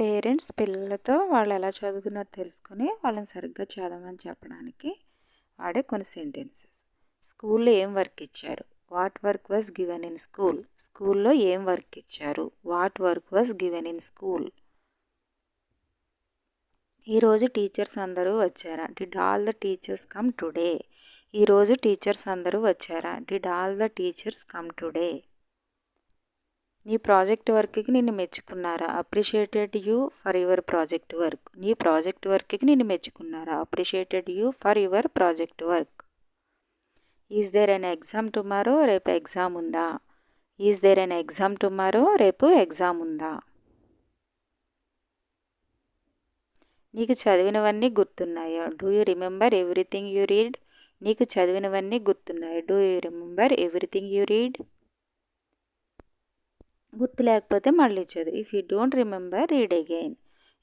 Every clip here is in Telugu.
పేరెంట్స్ పిల్లలతో వాళ్ళు ఎలా చదువుతున్నారో తెలుసుకొని వాళ్ళని సరిగ్గా చదవమని చెప్పడానికి వాడే కొన్ని సెంటెన్సెస్. స్కూల్లో ఏం వర్క్ ఇచ్చారు? What work was given in school? స్కూల్లో ఏం వర్క్ ఇచ్చారు? What work was given in school? ఈరోజు టీచర్స్ అందరూ వచ్చారా? Did all the teachers come today? ఈరోజు టీచర్స్ అందరూ వచ్చారా? Did all the teachers come today? నీ ప్రాజెక్ట్ వర్క్కి నిన్ను మెచ్చుకున్నారా? Appreciated you for your project work. నీ ప్రాజెక్ట్ వర్క్కి నిన్ను మెచ్చుకున్నారా? Appreciated you for your project work. Is there an exam tomorrow? రేపు ఎగ్జామ్ ఉందా? Is there an exam tomorrow? రేపు ఎగ్జామ్ ఉందా? నీకు చదివినవన్నీ గుర్తున్నాయా? Do you remember everything you read? నీకు చదివినవన్నీ గుర్తున్నాయి? Do you remember everything you read? గుర్తు లేకపోతే మళ్ళీ చదువు if you don't remember read again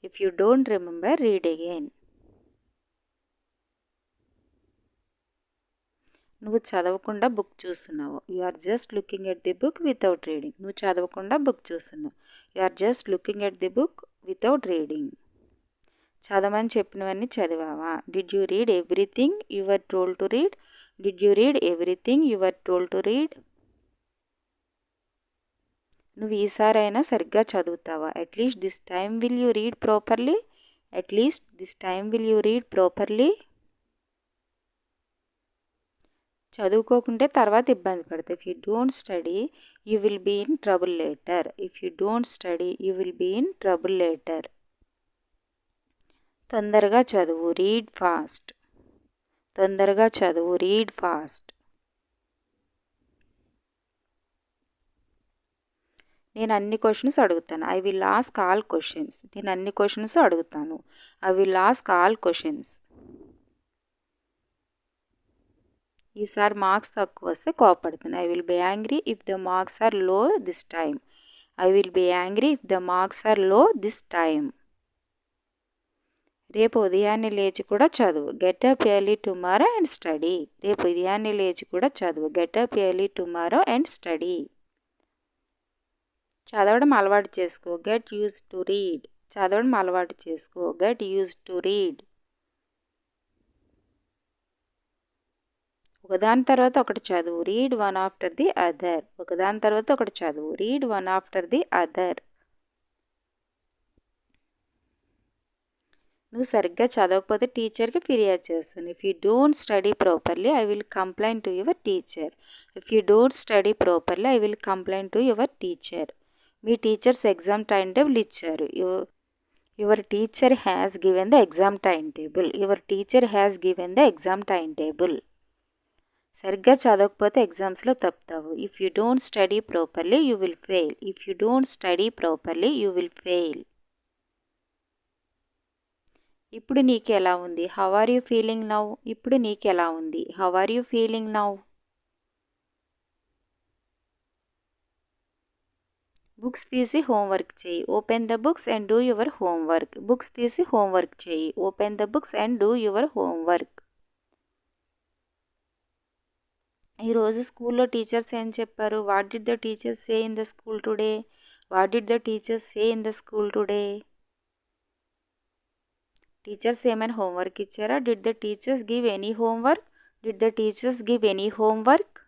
if you don't remember read again నువ్వు చదవకుండా బుక్ చూస్తున్నావు. You are just looking at the book without reading నువ్వు చదవకుండా బుక్ చూస్తున్నావు. You are just looking at the book without reading చదవమని చెప్పినవన్నీ చదివావా? Did you read everything you are told to read did you read everything you are told to read నువ్వు ఈసారైనా సరిగ్గా చదువుతావా? At least this time will you read properly at least this time will you read properly చదువుకోకుంటే తర్వాత ఇబ్బంది పడతాయి if you don't study you will be in trouble later if you don't study you will be in trouble later తొందరగా చదువు. రీడ్ ఫాస్ట్ తొందరగా చదువు. రీడ్ ఫాస్ట్ నేను అన్ని క్వశ్చన్స్ అడుగుతాను. I will ask all questions నేను అన్ని క్వశ్చన్స్ అడుగుతాను. I will ask all questions ఈసారి మార్క్స్ తక్కువ వస్తే కోపడుతాను I will be angry if the marks are low this time I will be angry if the marks are low this time రేపు ఉదయాన్నే లేచి కూడా చదువు. Get up early tomorrow and study రేపు ఉదయాన్నే లేచి కూడా చదువు. Get up early tomorrow and study చదవడం అలవాటు చేసుకో. Get use to read. చదవడం అలవాటు చేసుకో. Get use to read. ఒకదాని తర్వాత ఒకటి చదువు. Read one after the other. ఒకదాని తర్వాత ఒకటి చదువు. Read one after the other. నువ్వు సరిగ్గా చదవకపోతే టీచర్కి ఫిర్యాదు చేస్తాను. If you don't study properly I will complaint to your teacher if you don't study properly I will complaint to your teacher me teachers exam time table ఇచ్చారు. Your teacher has given the exam time table your teacher has given the exam time table సరిగ్గా చదవకపోతే ఎగ్జామ్స్లో తప్పుతావు. If you don't study properly you will fail if you don't study properly you will fail ఇప్పుడు నీకు ఎలా ఉంది? How are you feeling now ఇప్పుడు నీకు ఎలా ఉంది? How are you feeling now books తీసి హోంవర్క్ చేయి. Open the books and do your homework books తీసి హోంవర్క్ చేయి. Open the books and do your homework ఈరోజు స్కూల్లో టీచర్స్ ఏం చెప్పారు? What did the teachers say in the school today what did the teachers say in the school today teachers ఏమైనా హోంవర్క్ ఇచ్చారా? Did the teachers give any homework did the teachers give any homework